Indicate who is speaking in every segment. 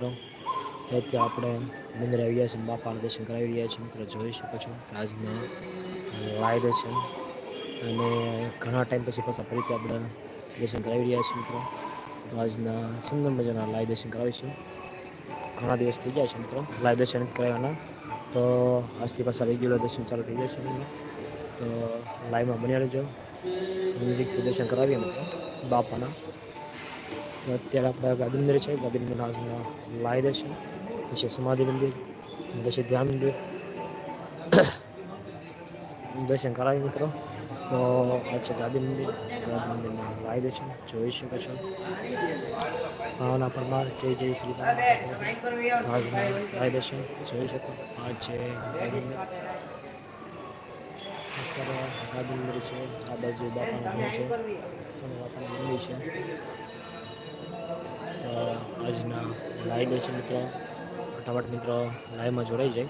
Speaker 1: મિત્રો. અત્યારે આપણે મંદિરે આવી ગયા છીએ, બાપાના દર્શન કરાવી રહ્યા છીએ. મિત્રો, જોઈ શકો છો કે આજના લાઈ દર્શન અને ઘણા ટાઈમ પછી પાછા ફરીથી આપણે દર્શન કરાવી રહ્યા છીએ, મિત્રો. તો આજના સુંદર મજાના લાઈ દર્શન કરાવીશું ઘણા દિવસ થઈ ગયા છે, મિત્રો લાઈ દર્શન કરાવવાના. તો આજથી પાછા રેગ્યુલર દર્શન ચાલુ થઈ ગયા છે તો લાઈવમાં બન્યા રહેજો. મ્યુઝિકથી દર્શન કરાવીએ, મિત્રો, બાપાના. અત્યારે આપણે ગાદી મંદિર છે. ગાદી મંદિરના આજના લાઈવ દર્શન પછી સમાધિ મંદિર, પછી ધ્યાન મંદિર. દર્શન કરાવી મિત્રો. તો આ છે ગાદી મંદિર. ગાદી મંદિરના લાય દર્શન જોઈ શકો છો. ભાવના પરમાર, જય જય શ્રી લાય દર્શન જોઈ શકો. આ છે મંદિર. અત્યારે ગાદી મંદિર છે. આ બાજુ બાપાનું છે. બાપાનું મંદિર છે. તો આજના લાઈવ દર્શન મિત્રો. ફટાફટ મિત્રો લાઈવમાં જોડાઈ જાય.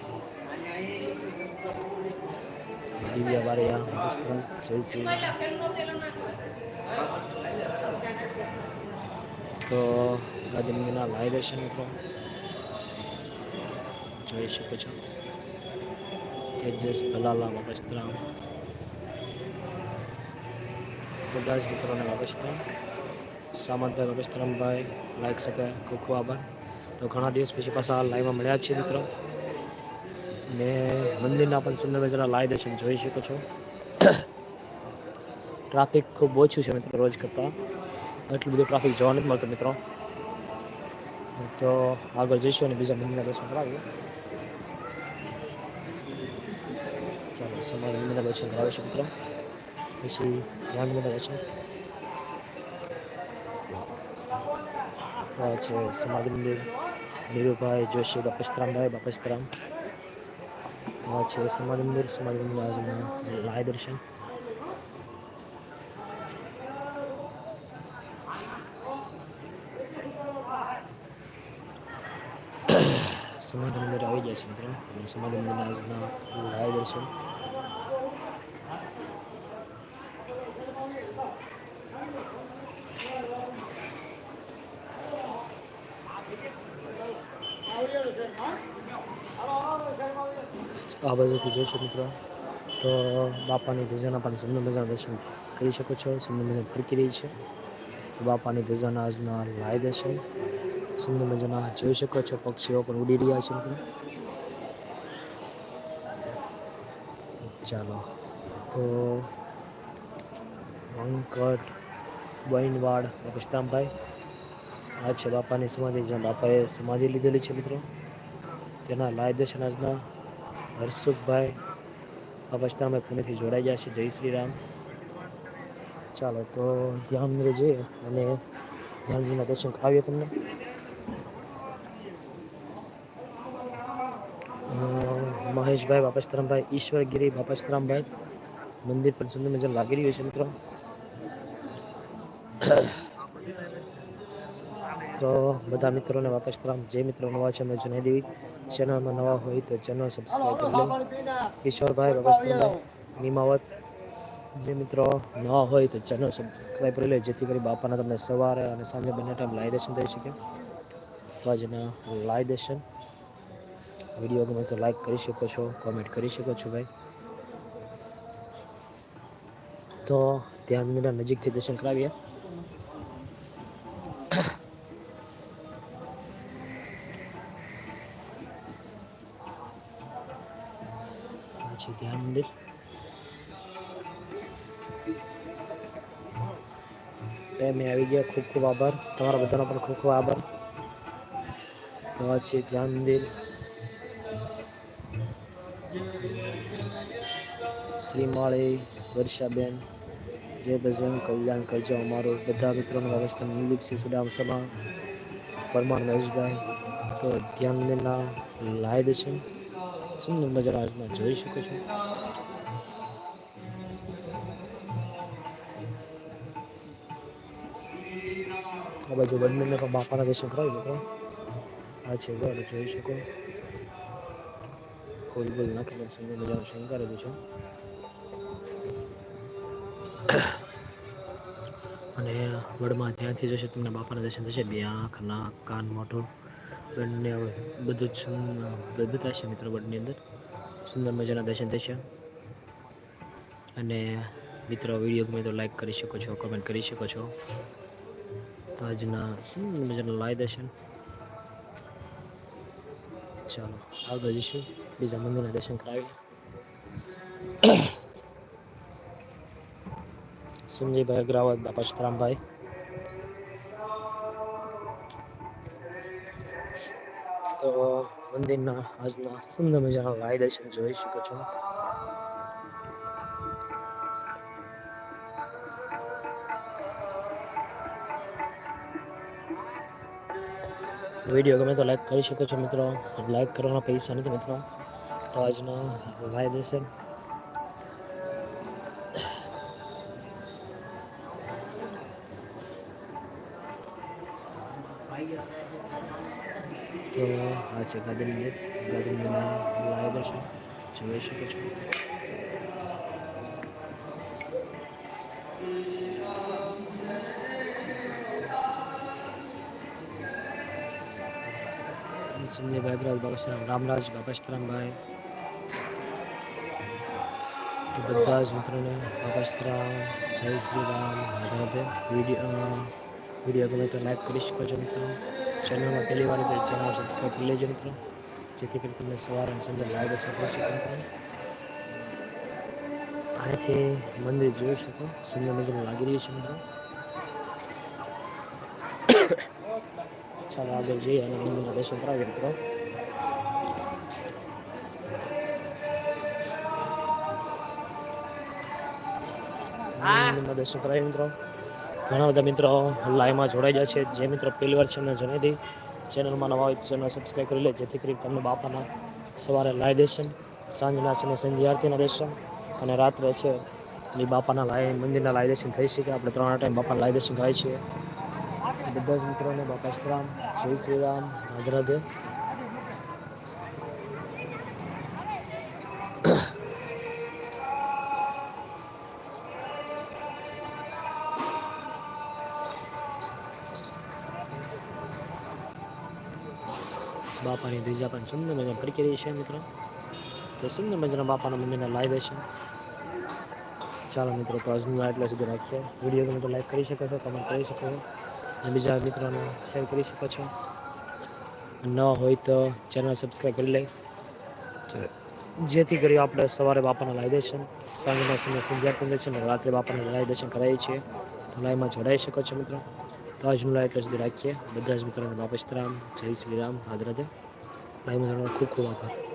Speaker 1: દિવ્ય વારિયા વસ્ત્ર જય શ્રી તો ગાંધીનગરના લાઈવ દર્શન મિત્રો. જોઈ શકો છો. તેજસ, ભલાલા વસ્ત્રામ બધા જ મિત્રોને વસ્ત્રામ સામંતભાઈ વસ્ત્રામભાઈ લાઈક શકે ખૂબ ખૂબ આભાર. તો ઘણા દિવસ પછી પાછા લાઈવમાં મળ્યા છીએ મિત્રો. ને મંદિરના પણ સુંદર મજાના લાઈવ દર્શન જોઈ શકો છો. ટ્રાફિક ખૂબ ઓછું છે મિત્રો રોજ કરતાં. એટલું બધું ટ્રાફિક જોવા નથી મળતું મિત્રો. તો આગળ જઈશું અને બીજા મંદિરના દર્શન કરાવીએ. ચાલો, સમાજ મંદિરના દર્શન કરાવીશું મિત્રો. પછી ધ્યાન મંદિરના દર્શન. આ છે, સમાધિ મંદિર નીરુભાઈ જોશી બાપસ્તરામભાઈ બાપસ્તરામ આ છે સમાધિ મંદિર સમાધિ મંદિર આજના લાય દર્શન. સમાધિ મંદિર આવી જાય છે મિત્રો. અને સમાધિ મંદિરના આજના લાય દર્શન. આ બાજુથી જોશો મિત્રો. તો બાપાની ધજાના પણ સુંદર મજાના દર્શન કરી શકો છો. સુંદર મજા ફરકી રહી છે. તો બાપાની ધજાના આજના લાય દર્શન સુંદર મજાના જોઈ શકો છો. પક્ષીઓ પણ ઉડી રહ્યા છે મિત્રો. ચાલો. તો અંકટ, બૈનવાડ બાપસ્તરામભાઈ આ છે બાપાની સમાધિ જ્યાં બાપાએ સમાધિ લીધેલી છે મિત્રો. તેના લાય દર્શન આજના હર્ષુખભાઈ બાપસ્તરામભાઈ પુણેથી જોડાઈ ગયા છે. જય શ્રી રામ. ચાલો તો ધ્યાન મંદિરે જઈએ અને ધ્યાનજીના દર્શન કરાવીએ તમને. અ, મહેશભાઈ બાપસ્તરામભાઈ ઈશ્વરગીરી બાપસ્તરામભાઈ મંદિર પણ સુંદર મજા લાગી રહ્યું છે મિત્રો. તો બધા મિત્રોને વાપસ તરામ જે મિત્રો નવા છે, અમે જણાવી દેવી. ચેનલમાં નવા હોય તો ચેનલ સબસ્ક્રાઈબ કરી લો. કિશોરભાઈ વાપસ નિમાવત. જે મિત્રો નવા હોય તો ચેનલ સબસ્ક્રાઈબ કરી લે, જેથી કરી બાપાના તમને સવારે અને સાંજે બંને ટાઈમ લાઈ દર્શન થઈ શકે. તો આજના લાઈ દર્શન વીડિયો ગમે તો લાઈક કરી શકો છો કોમેન્ટ કરી શકો છો ભાઈ. તો મંદિરના નજીકથી દર્શન કરાવીએ. છે ધ્યાન મંદિર એ મેં આવી ગયા ખૂબ ખૂબ આભાર તમારા બધાનો પણ ખૂબ ખૂબ આભાર તો આ છે ધ્યાન મંદિર શ્રી માળી વર્ષાબેન જય ભજન કલ્યાણ કરજો અમારું બધા મિત્રોનો વ્યવસ્થા દિલીપસિંહ સુડામ સમા પરમાર મહેશભાઈ તો ધ્યાન મંદિરના લાય દર્શન સુંદર મજાના આજના જોઈ શકો છો. આ બાજુ બંને પણ બાપાના દર્શન કરાવી મિત્રો આ છે ઘર જોઈ શકો. ફૂલ બુલ નાખીને સુંદર મજાનું શણગારેલું છે. અને વડમાં ત્યાંથી જશે, તમને બાપાના દર્શન થશે. બે આંખ નાક, કાન, મોઢું. બંને બધું જ બધું થશે મિત્રો બંને અંદર. સુંદર મજાના દર્શન થશે અને મિત્રો વીડિયો ગમે તો લાઈક કરી શકો છો કમેન્ટ કરી શકો છો. તો આજના સુંદર મજાના લાઈ દર્શન. ચાલો, આગળ જઈશું. બીજા મંદિરના દર્શન કરાવી સંજયભાઈ અગ્રાવત બાપા સીતરામભાઈ. મંદિરના આજના સુંદર મજાના લાઈ દર્શન જોઈ શકો છો. વીડિયો ગમે તો લાઈક કરી શકો છો મિત્રો. લાઈક કરવાના પૈસા નથી મિત્રો. તો આજના લાઈ દર્શન તો આ છે ગાર્ડન મંદિર. લાઈ દર્શન જોઈ શકો છો. સંજયભાઈ અગ્રવાલ બાબા રામરાજ બાબા સીતરામભાઈ તો બધા જ મિત્રોને જય શ્રી રામ. રાધે વીડિયો વીડિયો ગમે તો લાઈક કરી શકો છો મિત્રો. ચેનલમાં પહેલી વાર તો ચેનલ સબસ્ક્રાઈબ કરી લેજો મિત્રો. જેથી કરી તમને સવાર અને સંજે લાઈવ શકો મિત્રો. અહીંથી મંદિર જોઈ શકો. સુંદર મજાનું લાગી રહ્યું છે મિત્રો. ચાલો આગળ જઈએ અને મંદિરના દર્શન કરાવીએ મિત્રો. મંદિરના દર્શન કરાવીએ મિત્રો. ઘણા બધા મિત્રો લાઈવમાં જોડાઈ જાય છે. જે મિત્રો પહેલી વાર ચેનલ જણાવી દઈ. ચેનલમાં નવા હોય ચેનલ સબસ્ક્રાઈબ કરી લે, જેથી કરી તમને બાપાના સવારે લાઈ દર્શન સાંજના છે ને આરતીના દર્શન અને રાત્રે છે એ બાપાના લાઈ, મંદિરના લાઈ દર્શન થઈ શકે. આપણે ત્રણ ટાઈમ બાપાના લાઈ દર્શન કરાય છીએ બધા જ મિત્રોને બાપા શ્રામ જય શ્રી રામ, રાધે રાધે. બાપાની ધીજા પણ સુંદર મજા ફરકી રહી છે મિત્રો. તો સુંદર મજાના બાપાના મમ્મીને લાઈ દેશે ચાલો મિત્રો, તો આજનું એટલા સુધી રાખીએ. વીડિયો તમે તો લાઈક કરી શકો છો કમેન્ટ કરી શકો છો. અને બીજા મિત્રોને શેર કરી શકો છો. ન હોય તો ચેનલ સબસ્ક્રાઈબ કરી લે. જેથી કરી આપણે સવારે બાપાના લાઈ દેશન સાંજના સમય સંધ્યા દર્શન અને રાત્રે બાપાના લાઈ દર્શન કરાવીએ છીએ. તો લાઈવમાં જોડાઈ શકો છો મિત્રો. તો આજનું લાઈવ એટલા સુધી રાખીએ બધા જ મિત્રોને બાપા શ્રીરામ જય શ્રી રામ રાધે રાધે લાઈવમાં જોડવાનો ખૂબ ખૂબ આભાર